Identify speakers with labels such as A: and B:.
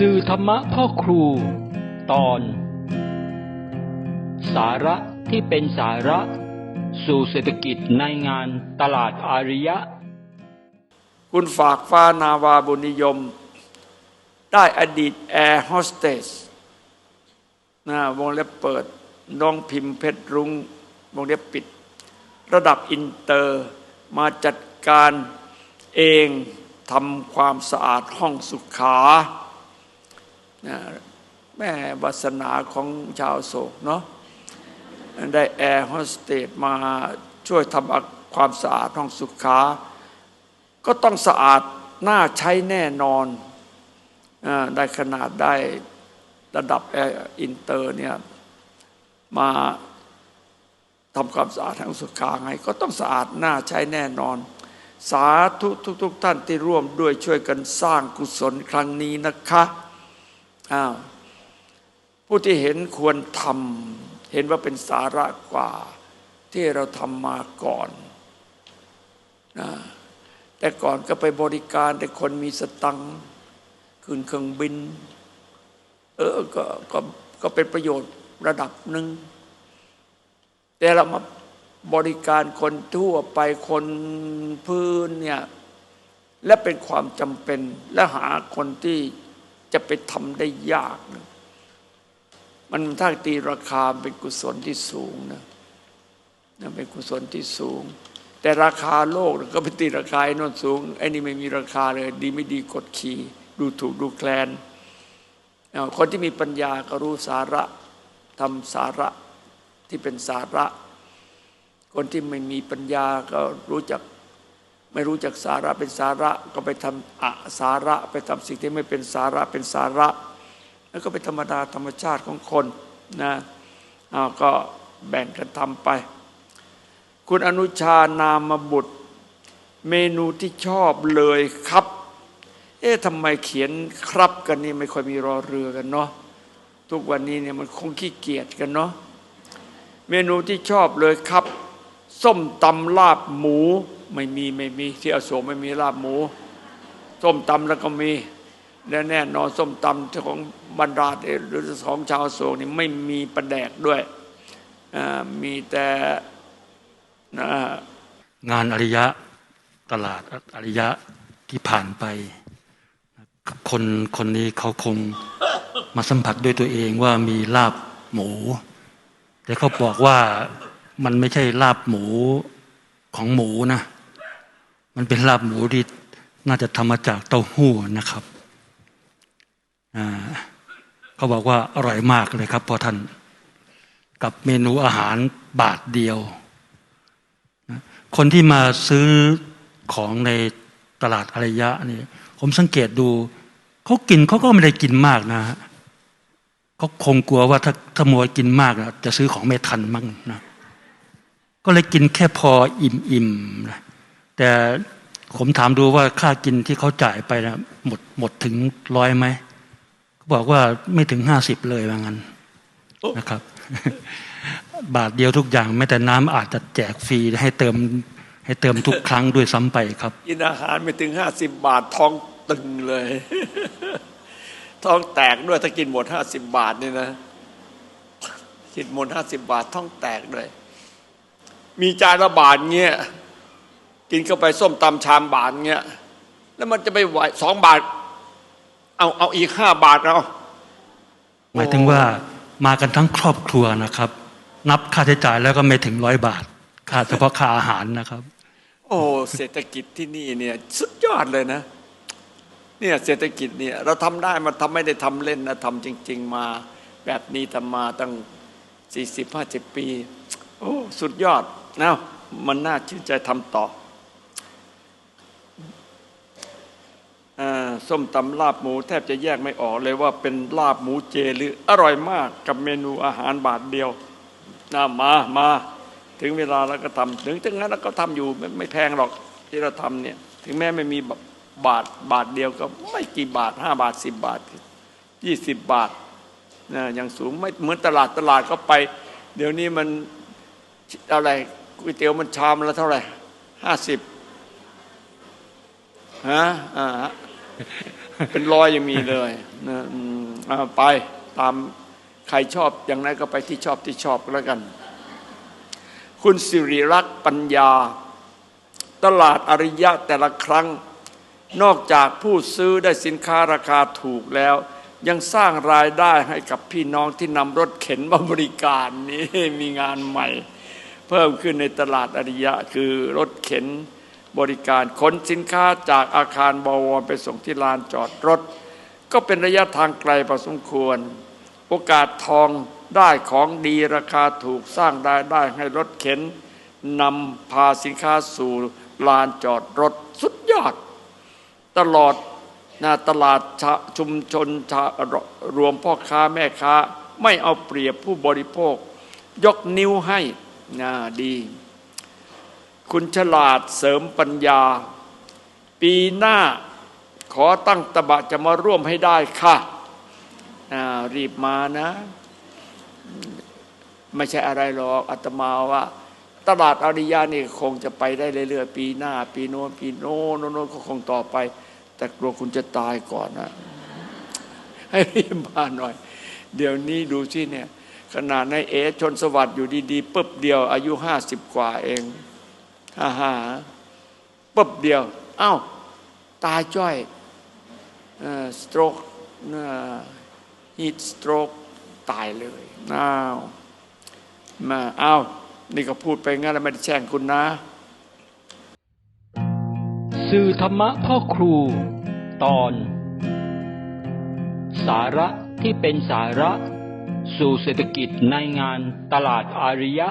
A: สื่อธรรมะพ่อครู ตอน สาระที่เป็นสาระ สู่เศรษฐกิจในงานตลาดอาริยะ
B: คุณฝากฟ้านาวาบุญนิยม ได้อดีตแอร์โฮสเตสนะวงเล็บเปิดน้องพิมพ์เพชรรุง้งวงเล็บปิด ระดับอินเตอร์มาจัดการเองทำความสะอาดห้องสุขา แม่วาสนาของชาวโศกเนาะได้แอร์โฮสเตสมาช่วยทำความสะอาดห้องสุขา ก็ต้องสะอาดน่าใช้แน่นอนอได้ขนาดได้ระดับแอร์อินเตอร์เนี่ยมาทำความสะอาดทางสุขาไง ก็ต้องสะอาดน่าใช้แน่นอน สาธุทุกๆทท่านที่ร่วมด้วยช่วยกันสร้างกุศลครั้งนี้นะคะ อ้าวผู้ที่เห็นควรทำเห็นว่าเป็นสาระกว่า ที่เราทำมาก่อนนะแต่ก่อนก็ไปบริการแต่คนมีสตังค์ขึ้นเครื่องบิน เออ ก็ก็ก็เป็นประโยชน์ระดับหนึ่ง แต่เรามาบริการคนทั่วไปคนพื้นเนี่ย และเป็นความจำเป็นและหาคนที่ จะไปทำได้ยากนะมันถ้าตีราคาเป็นกุศลที่สูงนะนะเป็นกุศลที่สูง แต่ราคาโลกก็ไปตีราคาไอ้นนสูงไอ้นี่ไม่มีราคาเลย ดีไม่ดีกดขี่ดูถูกดูแคลนคนที่มีปัญญาก็รู้สาระทำสาระที่เป็นสาระ คนที่ไม่มีปัญญาก็รู้จัก ไม่รู้จักสาระเป็นสาระก็ไปทำอะสาระไปทำสิ่งที่ไม่เป็นสาระเป็นสาระ แล้วก็เป็นธรรมดาธรรมชาติของคนนะเอาก็แบ่งกันทำไป คุณอนุชานามบุตร เมนูที่ชอบเลยครับ เอ๊ะทำไมเขียนครับกันนี่ไม่ค่อยมีรอเรือกันเนาะทุกวันนี้เนี่ยมันคงขี้เกียจกันเนาะเมนูที่ชอบเลยครับ ส้มตำลาบหมู ไม่มีไม่มี ที่อโศกไม่มีลาบหมู ส้มตำแล้วก็มีและแน่นอนส้มตำของบรรดาหรือของชาวโศกนี่ไม่มีประแดกด้วยมีแต่นะ
C: งานอริยะตลาดอริยะที่ผ่านไปคนคนนี้เขาคงมาสัมผัสด้วยตัวเองว่ามีลาบหมู แต่เขาบอกว่า มันไม่ใช่ลาบหมูของหมูนะ มันเป็นลาบหมูที่น่าจะทำมาจากเต้าหู้นะครับเขาบอกว่าอร่อยมากเลยครับพอท่านกับเมนูอาหารบาทเดียว คนที่มาซื้อของในตลาดอารยะนี่ผมสังเกตดู เขากินเขาก็ไม่ได้กินมากนะเขาคงกลัวว่าถ้าถ้ามัวกินมากนะจะซื้อของไม่ทันมั้งนะ ก็เลยกินแค่พออิ่มๆนะแต่ผมถามดูว่าค่ากินที่เขาจ่ายไปนะหมดหมดถึงร้อยไหมเขาบอกว่าไม่ถึงห้าสิบเลยว่างั้นนะครับ บาทเดียวทุกอย่างแม้แต่น้ำอาจจะแจกฟรีให้เติมให้เติมทุกครั้งด้วยซ้ำไปครับ
B: กินอาหารไม่ถึงห้าสิบบาทท้องตึงเลย ท้องแตกด้วยถ้ากินหมดห้าสิบบาทนี่นะกินหมดห้าสิบบาทท้องแตกเลย มีจานละบาทเงี้ยกินเข้าไปส้มตำชามบาทเงี้ยแล้วมันจะไปไหวสองบาท เอาเอาอีกห้าบาทเอา
C: หมายถึงว่ามากันทั้งครอบครัวนะครับ นับค่าใช้จ่ายแล้วก็ไม่ถึงร้อยบาทค่าเฉพาะค่าอาหารนะครับ
B: โอ้เศรษฐกิจที่นี่เนี่ยสุดยอดเลยนะ เนี่ยเศรษฐกิจเนี่ยเราทำได้มาทำไม่ได้ทำเล่นนะทำจริง ๆ มาแบบนี้ทำมาตั้งสี่สิบห้าสิบปี โอ้สุดยอด นะมันน่าชื่นใจทำต่ออส้มตำลาบหมูแทบจะแยกไม่ออกเลยว่าเป็นลาบหมูเจหรืออร่อยมากกับเมนูอาหารบาทเดียวนะมามาถึงเวลาแล้วก็ทำถึงถึงนั้นเราก็ทำอยู่ไม่ไม่แพงหรอกที่เราทำเนี่ยถึงแม้ไม่มีบาทบาทเดียวก็ไม่กี่บาทห้าบาทสิบบาทยี่สิบบาทนะอย่างสูงไม่เหมือนตลาดตลาดก็ไป เดี๋ยวนี้มันอะไร ก๋วยเตี๋ยวมันชามละเท่าไหร่ห้าสิบฮะอ่าเป็นร้อยยังมีเลยนะอืมเอาไปตามใครชอบอย่างนั้นก็ไปที่ชอบที่ชอบก็แล้วกัน คุณสิริรักษ์ปัญญา ตลาดอริยะแต่ละครั้ง นอกจากผู้ซื้อได้สินค้าราคาถูกแล้ว ยังสร้างรายได้ให้กับพี่น้องที่นำรถเข็นมาบริการนี่มีงานใหม่ เพิ่มขึ้นในตลาดอริยะ คือรถเข็นบริการขนสินค้าจากอาคารบวรไปส่งที่ลานจอดรถ ก็เป็นระยะทางไกลพอสมควร โอกาสทองได้ของดีราคาถูกสร้างรายได้ให้รถเข็นนำพาสินค้าสู่ลานจอดรถสุดยอด ตลอดนะตลาดช,ชุมชนชรวมพ่อค้าแม่ค้า ไม่เอาเปรียบผู้บริโภค ยกนิ้วให้ นะดี คุณฉลาดเสริมปัญญา ปีหน้าขอตั้งตบะจะมาร่วมให้ได้ค่ะรีบมานะ ไม่ใช่อะไรหรอกอาตมาว่าตลาดอาริยานี่คงจะไปได้เรื่อยๆปีหน้า ปีโน้นปีโน้โน้นโน้นก็คงต่อไป แต่กลัวคุณจะตายก่อนนะให้รีบมาหน่อย เดี๋ยวนี้ดูสิเนี่ย ขนาดในเอชนสวัสดิ์อยู่ดีๆปุ๊บเดียว อายุห้าสิบกว่าเองฮ่าฮ่าปุ๊บเดียว เอ้า ตายจ้อยสโตรกฮีทสโตรกตายเลยอ้าวมาเอ้านี่ก็พูดไปงั้นแล้วไม่ได้แช่งคุณนะ
A: สื่อธรรมะพ่อครู ตอน สาระที่เป็นสาระ สู่เศรษฐกิจในงานตลาดอาริยะ